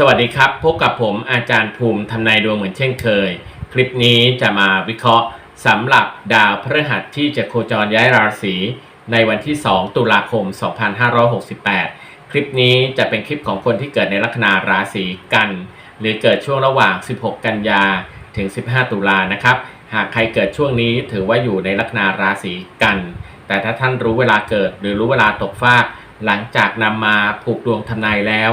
สวัสดีครับ พบกับผมอาจารย์ภูมิทำนายดวงเหมือนเช่นเคย คลิปนี้จะมาวิเคราะห์สำหรับดาวพฤหัสที่จะโคจรย้ายราศีในวันที่ 2 ตุลาคม 2568 คลิปนี้จะเป็นคลิปของคนที่เกิดในลัคนาราศีกัน หรือเกิดช่วงระหว่าง 16 กันยาถึง 15 ตุลานะครับ หากใครเกิดช่วงนี้ถือว่าอยู่ในลัคนาราศีกัน แต่ถ้าท่านรู้เวลาเกิดหรือรู้เวลาตกฟากหลังจากนำมาผูกดวงทำนายแล้ว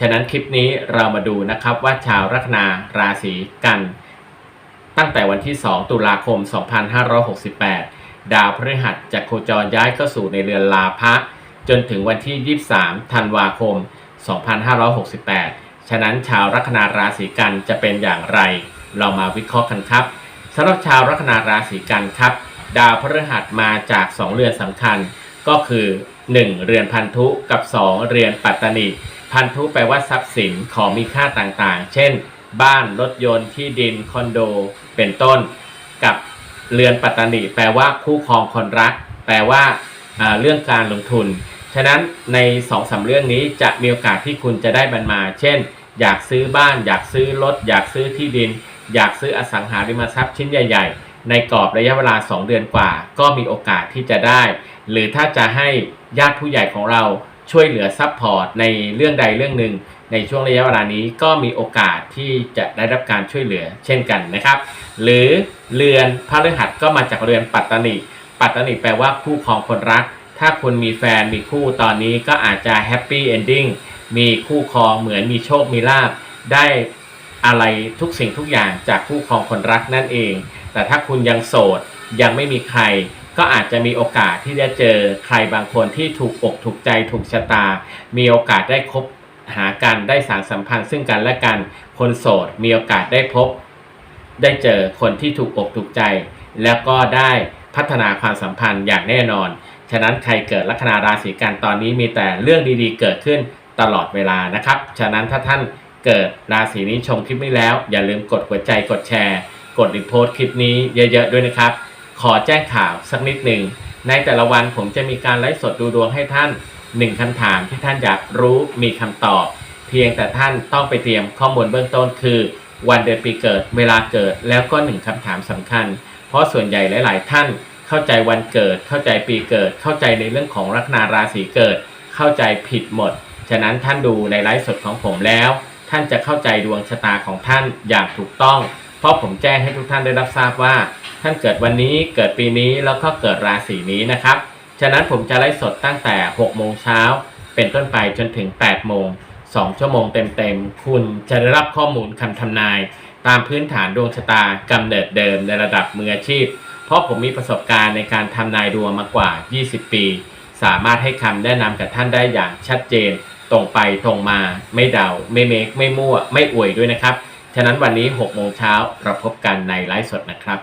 ฉะนั้นคลิปนี้เรามาดูนะครับว่าชาวลัคนาราศีกัน ตั้งแต่วันที่ 2 ตุลาคม 2568 ดาวพฤหัสจะโคจรย้ายเข้าสู่ในเรือนลาภะจนถึงวันที่ 23 ธันวาคม 2568 ฉะนั้นชาวลัคนาราศีกันจะเป็นอย่างไร เรามาวิเคราะห์กันครับสำหรับชาวลัคนาราศีกันครับ ดาวพฤหัสมาจาก 2 เรือนสำคัญ ก็คือ 1 เรือนพันธุกับ 2 เรือนปัตตานี พันธุแปลว่าทรัพย์สินของมีค่าต่างๆ เช่น บ้านรถยนต์ที่ดินคอนโด เป็นต้น กับเรือนปัตตานีแปลว่าคู่ครองคนรัก แปลว่าเรื่องการลงทุน ฉะนั้นใน2องสาเรื่องนี้จะมีโอกาสที่คุณจะได้มันมา เช่น อยากซื้อบ้าน อยากซื้อรถ อยากซื้อที่ดิน อยากซื้ออสังหาริมทรัพย์ชิ้นใหญ่ ๆ ในกรอบระยะเวลา 2 เดือนกว่า ก็มีโอกาสที่จะได้ หรือถ้าจะให้ญาติผู้ใหญ่ของเรา ช่วยเหลือซัพพอร์ตในเรื่องใดเรื่องหนึ่งในช่วงระยะเวลานี้ก็มีโอกาสที่จะได้รับการช่วยเหลือเช่นกันนะครับ หรือเรือนพระฤหัสก็มาจากเรือนปัตตนิปัตตนิแปลว่าคู่ครองคนรัก ถ้าคุณมีแฟนมีคู่ตอนนี้ก็อาจจะแฮปปี้เอนดิ้งมีคู่ครองเหมือนมีโชคมีลาภได้อะไรทุกสิ่งทุกอย่างจากคู่ครองคนรักนั่นเอง แต่ถ้าคุณยังโสดยังไม่มีใคร ก็อาจจะมีโอกาสที่จะเจอใครบางคนที่ถูกอกถูกใจถูกชะตา มีโอกาสได้คบหากันได้สารสัมพันธ์ ซึ่งกันและกันคนโสด มีโอกาสได้พบ ได้เจอคนที่ถูกอกถูกใจ แล้วก็ได้พัฒนาความสัมพันธ์อย่างแน่นอน ฉะนั้นใครเกิดลัคนาราศีกันตอนนี้มีแต่เรื่องดีๆ เกิดขึ้นตลอดเวลานะครับ ฉะนั้นถ้าท่านเกิดราศีนี้ชมคลิปนี้แล้ว อย่าลืมกดหัวใจกดแชร์ กดรีโพสต์คลิปนี้เยอะๆด้วยนะครับ ขอแจ้งข่าวสักนิดหนึ่ง ในแต่ละวันผมจะมีการไลฟ์สดดูดวงให้ท่านหนึ่งคำถามที่ท่านอยากรู้มีคำตอบ เพียงแต่ท่านต้องไปเตรียมข้อมูลเบื้องต้นคือ วันเดือนปีเกิด เวลาเกิดแล้วก็หนึ่งคำถามสำคัญ เพราะส่วนใหญ่หลาย ๆ ท่านเข้าใจวันเกิด เข้าใจปีเกิด เข้าใจในเรื่องของลัคนาราศีเกิด เข้าใจผิดหมด ฉะนั้นท่านดูในไลฟ์สดของผมแล้ว ท่านจะเข้าใจดวงชะตาของท่านอย่างถูกต้อง เพราะผมแจ้งให้ทุกท่านได้รับทราบว่า ท่านเกิดวันนี้เกิดปีนี้แล้วก็เกิดราศีนี้นะครับ ฉะนั้นผมจะไลฟ์สดตั้งแต่ 6 โมงเช้าเป็นต้นไปจนถึง 8 โมง 2 ชั่วโมงเต็มๆ คุณจะได้รับข้อมูลคำทำนาย ตามพื้นฐานดวงชะตากำเนิดเดิมในระดับมืออาชีพ เพราะผมมีประสบการณ์ในการทำนายดวงมากว่า 20 ปี สามารถให้คำแนะนำกับท่านได้อย่างชัดเจน ตรงไปตรงมา ไม่เดา ไม่เมค ไม่มั่ว ไม่อวยด้วยนะครับ ฉะนั้นวันนี้6โมงเช้าเราพบกันในไลฟ์สดนะครับ